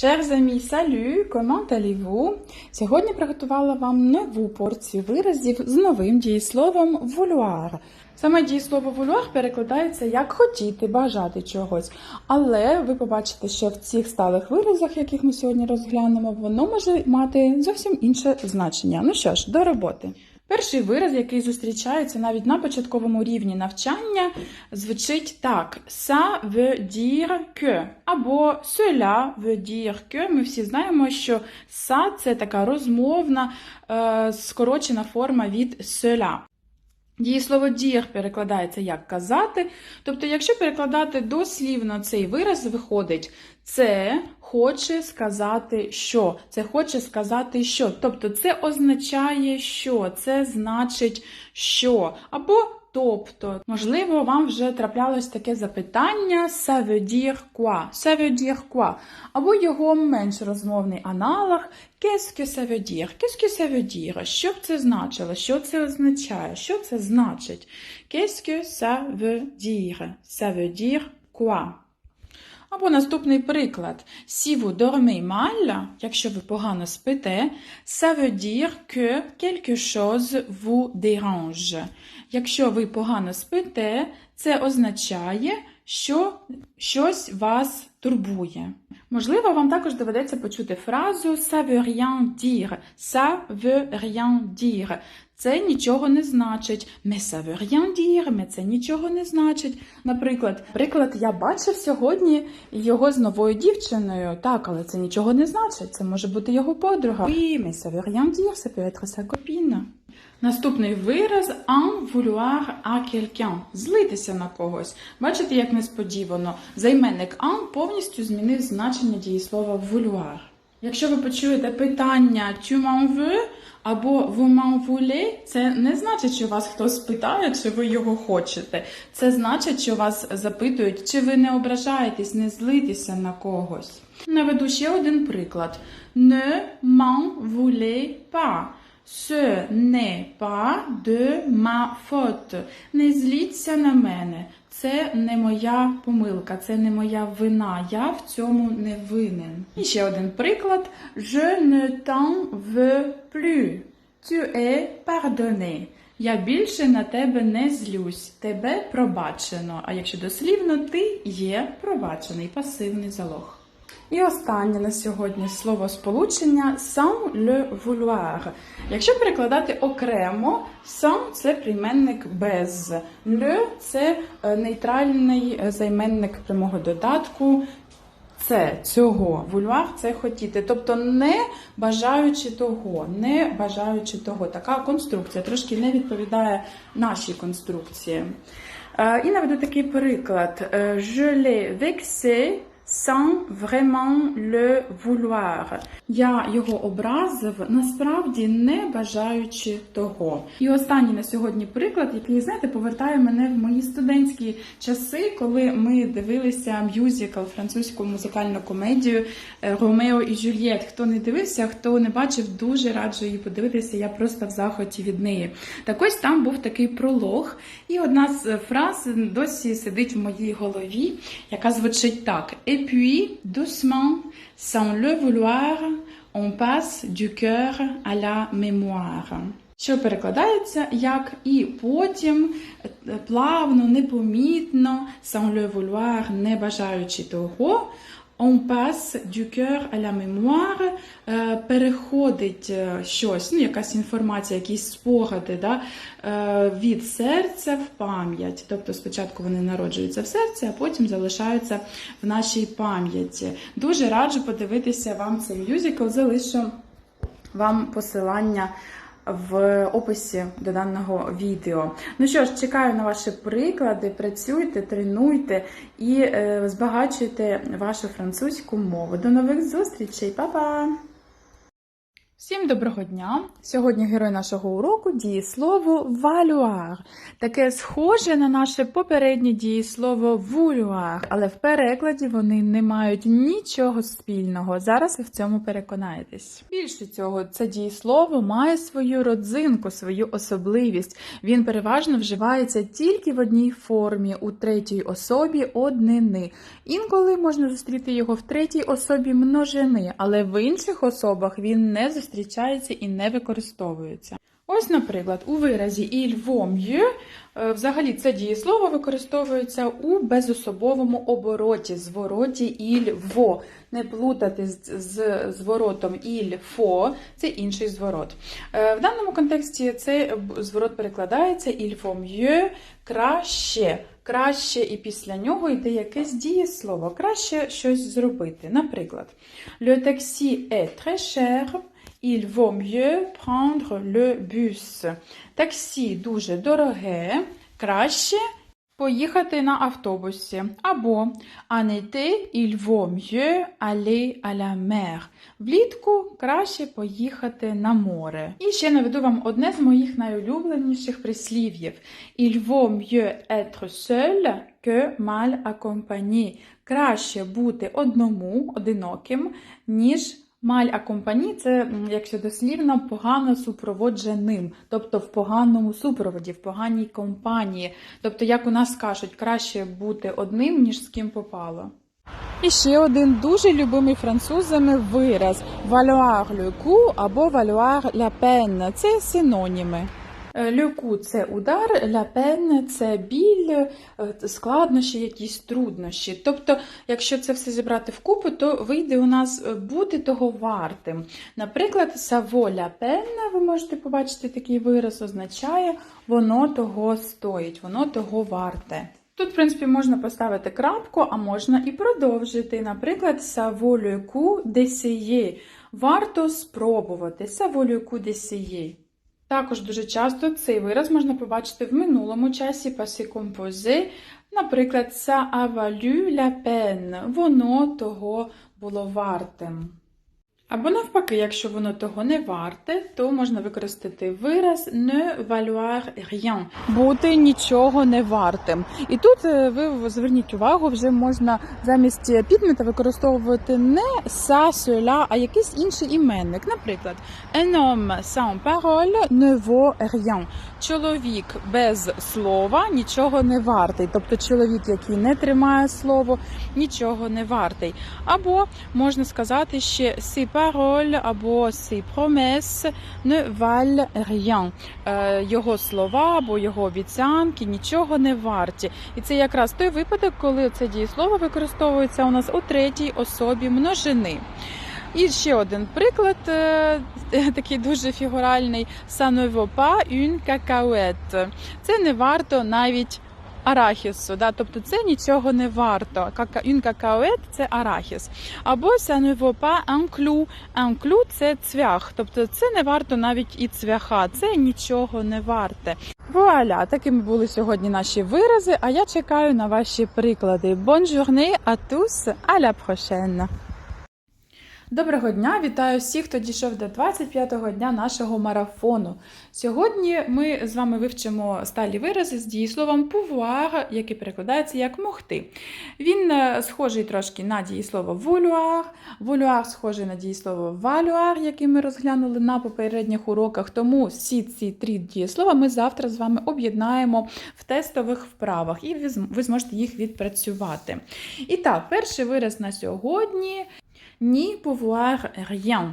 Chers amis, salut! Comment allez-vous? Сьогодні приготувала вам нову порцію виразів з новим дієсловом vouloir. Саме дієслово vouloir перекладається як хотіти, бажати чогось. Але ви побачите, що в цих сталих виразах, яких ми сьогодні розглянемо, воно може мати зовсім інше значення. Ну що ж, до роботи. Перший вираз, який зустрічається навіть на початковому рівні навчання, звучить так: ça veut dire que або cela veut dire que. Ми всі знаємо, що ça – це така розмовна е, скорочена форма від cela. Дієслово діях перекладається як казати. Тобто, якщо перекладати дослівно цей вираз, виходить це хоче сказати що. Це хоче сказати що. Тобто, це означає що, це значить що. Або тобто, можливо, вам вже траплялось таке запитання ça veut dire quoi? Ça veut dire quoi? Або його менш розмовний аналог Qu'est-ce que ça veut dire? Qu'est-ce que ça veut dire? Що б це значило? Що це означає? Що це значить? Qu'est-ce que ça veut dire? Ça veut dire quoi? Або наступний приклад. Si vous dormez якщо ви погано спите, ça veut dire que quelque chose vous dérange. Якщо ви погано спите, це означає, що щось вас турбує. Можливо, вам також доведеться почути фразу ça veut rien dire. Ça veut rien dire. Це нічого не значить. Mais ça veut це нічого не значить. Наприклад, приклад, я бачив сьогодні його з новою дівчиною. Так, але це нічого не значить. Це може бути його подруга. Oui, mais ça veut rien dire. Ça. Наступний вираз en vouloir à quelqu'un. Злитися на когось. Бачите, як несподівано. Займенник en повністю змінив значення дієслова vouloir. Якщо ви почуєте питання tu m'en або vous m'en voulez, це не значить, що вас хтось питає, чи ви його хочете. Це значить, що вас запитують, чи ви не ображаєтесь, не злитеся на когось. Наведу ще один приклад. Ne m'en voulez pas. Ce n'est pas de ma faute. Не зліться на мене. Це не моя помилка, це не моя вина. Я в цьому не винен. І ще один приклад. Je ne t'en veux plus. Tu es pardonné. Я більше на тебе не злюсь. Тебе пробачено. А якщо дослівно, ти є пробачений пасивний залог. І останнє на сьогодні слово сполучення sans le vouloir. Якщо перекладати окремо, sans – це прийменник без, le – це е, нейтральний е, займенник прямого додатку. Це цього vouloir – це хотіти, тобто не бажаючи того, не бажаючи того. Така конструкція трошки не відповідає нашій конструкції. Е, І наведу такий приклад: Je l'ai vexé sans vraiment le vouloir. Я його образив, насправді не бажаючи того. І останній на сьогодні приклад, який, знаєте, повертає мене в мої студентські часи, коли ми дивилися мюзикл, французьку музикальну комедію е, Ромео і Жюльєт. Хто не дивився, хто не бачив, дуже раджу її подивитися. Я просто в захваті від неї. Так ось там був такий пролог, і одна з фраз досі сидить в моїй голові, яка звучить так: Et puis, doucement, sans le vouloir, on passe du cœur à la mémoire. Що перекладається як і потім е, плавно, непомітно, sans le vouloir, не бажаючи того, on passe du cœur à la mémoire, переходить е, щось, ну, якась інформація, якісь спогади да, е, від серця в пам'ять. Тобто спочатку вони народжуються в серці, а потім залишаються в нашій пам'яті. Дуже раджу подивитися вам цей мюзикл, залишу вам посилання в описі до даного відео. Ну що ж, чекаю на ваші приклади, працюйте, тренуйте і е, збагачуйте вашу французьку мову. До нових зустрічей, Па-па! Всім доброго дня! Сьогодні герой нашого уроку дієслово valoir. Таке схоже на наше попереднє дієслово vouloir, але в перекладі вони не мають нічого спільного. Зараз ви в цьому переконаєтесь. Більше цього, це дієслово має свою родзинку, свою особливість. Він переважно вживається тільки в одній формі у третій особі однини. Інколи можна зустріти його в третій особі множини, але в інших особах він не зустрічається і не використовується. Ось, наприклад, у виразі il vaut е, взагалі це дієслово використовується у безособовому обороті, звороті il vaut. Не плутати з, зворотом il faut, це інший зворот. Е, В даному контексті цей зворот перекладається il vaut краще. Краще і після нього йде якесь дієслово. Краще щось зробити. Наприклад, le taxi est très cher, il vaut mieux prendre le bus. Таксі дуже дороге, краще поїхати на автобусі. Або en été, il vaut mieux aller à la mer. Влітку краще поїхати на море. І ще наведу вам одне з моїх найулюбленіших прислів'їв. Il vaut mieux être seul que mal accompagné. Краще бути одному, одиноким, ніж Маль акомпані це, якщо дослівно, погано супроводженим, тобто в поганому супроводі, в поганій компанії. Тобто, як у нас кажуть, краще бути одним, ніж з ким попало. І ще один дуже любимий французами вираз valoir le coup або valoir la peine. Це синоніми. Le coup – це удар, la – це біль, е, складнощі, якісь труднощі. Тобто, якщо це все зібрати вкупу, то вийде у нас е, бути того вартим. Наприклад, vaut la ви можете побачити такий вираз, означає воно того стоїть, воно того варте. Тут, в принципі, можна поставити крапку, а можна і продовжити. Наприклад, ça vaut le. Варто спробувати. Le coup d'essayer. Також дуже часто цей вираз можна побачити в минулому часі passé composé. Наприклад, ça a valu la peine. Воно того було вартим. Або навпаки, якщо воно того не варте, то можна використати вираз ne valoir rien. Бути нічого не вартим. І тут е, ви зверніть увагу, вже можна замість підмета використовувати не ça, cela, а якийсь інший іменник. Наприклад, un homme sans parole ne vaut rien. Чоловік без слова нічого не вартий. Тобто чоловік, який не тримає слово, нічого не вартий. Або можна сказати ще ces paroles або ces promesses ne valent rien. Його слова або його обіцянки нічого не варті. І це якраз той випадок, коли це дієслово використовується у нас у третій особі множини. І ще один приклад, е, такий дуже фігуральний ça ne vaut pas une cacahuète. Це не варто навіть арахісу, да? тобто це нічого не варто. Une cacahuète – це арахіс. Або ça ne vaut pas un це цвях, тобто це не варто навіть і цвяха, це нічого не варте. Вуаля, такими були сьогодні наші вирази, а я чекаю на ваші приклади. Bonne journée à tous! Доброго дня! Вітаю всіх, хто дійшов до 25-го дня нашого марафону. Сьогодні ми з вами вивчимо сталі вирази з дієсловом pouvoir, який перекладається як могти. Він е, схожий трошки на дієслово vouloir, vouloir схожий на дієслово valoir, яке ми розглянули на попередніх уроках. Тому всі ці три дієслова ми завтра з вами об'єднаємо в тестових вправах і ви зможете їх відпрацювати. І так, перший вираз на сьогодні ні pouvoir rien.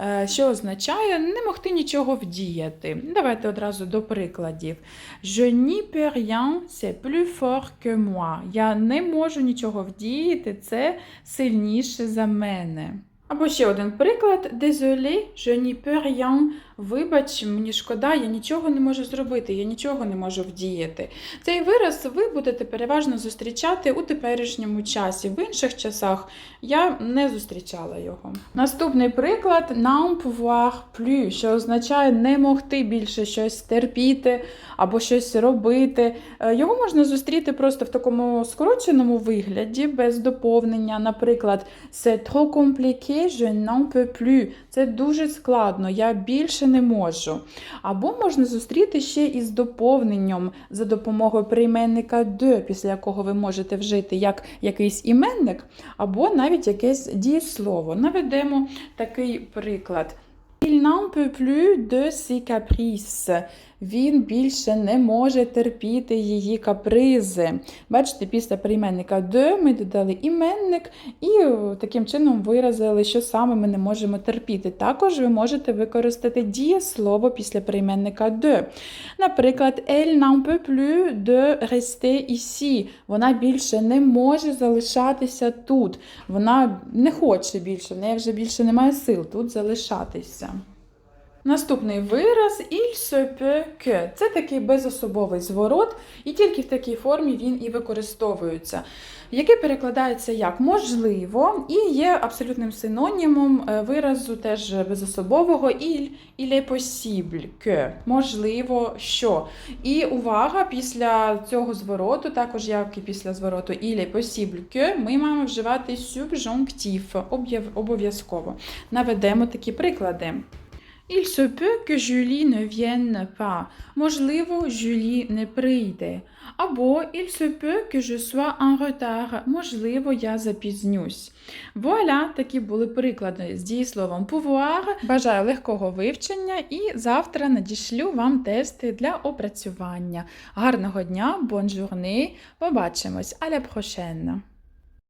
Е, Що означає не могти нічого вдіяти. Давайте одразу до прикладів. Je n'y peux rien, c'est plus fort que moi. Я не можу нічого вдіяти, це сильніше за мене. Або ще один приклад. Désolé, je n'y peux rien. Вибач, мені шкода, я нічого не можу зробити, я нічого не можу вдіяти. Цей вираз ви будете переважно зустрічати у теперішньому часі. В інших часах я не зустрічала його. Наступний приклад n'en pouvoir plus, що означає не могти більше щось терпіти або щось робити. Е, Його можна зустріти просто в такому скороченому вигляді, без доповнення. Наприклад, c'est trop compliqué, je n'en peux plus. Це дуже складно, я більше не можу. Або можна зустріти ще із доповненням за допомогою прийменника de, після якого ви можете вжити як якийсь іменник, або навіть якесь дієслово. Наведемо такий приклад. Il n'en peut plus de ses caprices. Він більше не може терпіти її капризи. Бачите, після прийменника de ми додали іменник і таким чином виразили, що саме ми не можемо терпіти. Також ви можете використати дієслово після прийменника de. Наприклад, elle n'en peut plus de rester ici. Вона більше не може залишатися тут. Вона не хоче більше, в неї вже більше немає сил тут залишатися. Наступний вираз il. Це такий безособовий зворот, і тільки в такій формі він і використовується, який перекладається як можливо і є абсолютним синонімом е, виразу теж безособового il, que. Можливо, що. І увага, після цього звороту, також як і після звороту il que, ми маємо вживати об'яв- обов'язково. Наведемо такі приклади. Il se peut que Julie ne vienne pas. Можливо, Жюлі не прийде. Або il se peut que je sois en retard. Можливо, я запізнюсь. Вуаля, такі були приклади з дієсловом pouvoir. Бажаю легкого вивчення і завтра надішлю вам тести для опрацювання. Гарного дня, bonne journée. Побачимось. À la prochaine!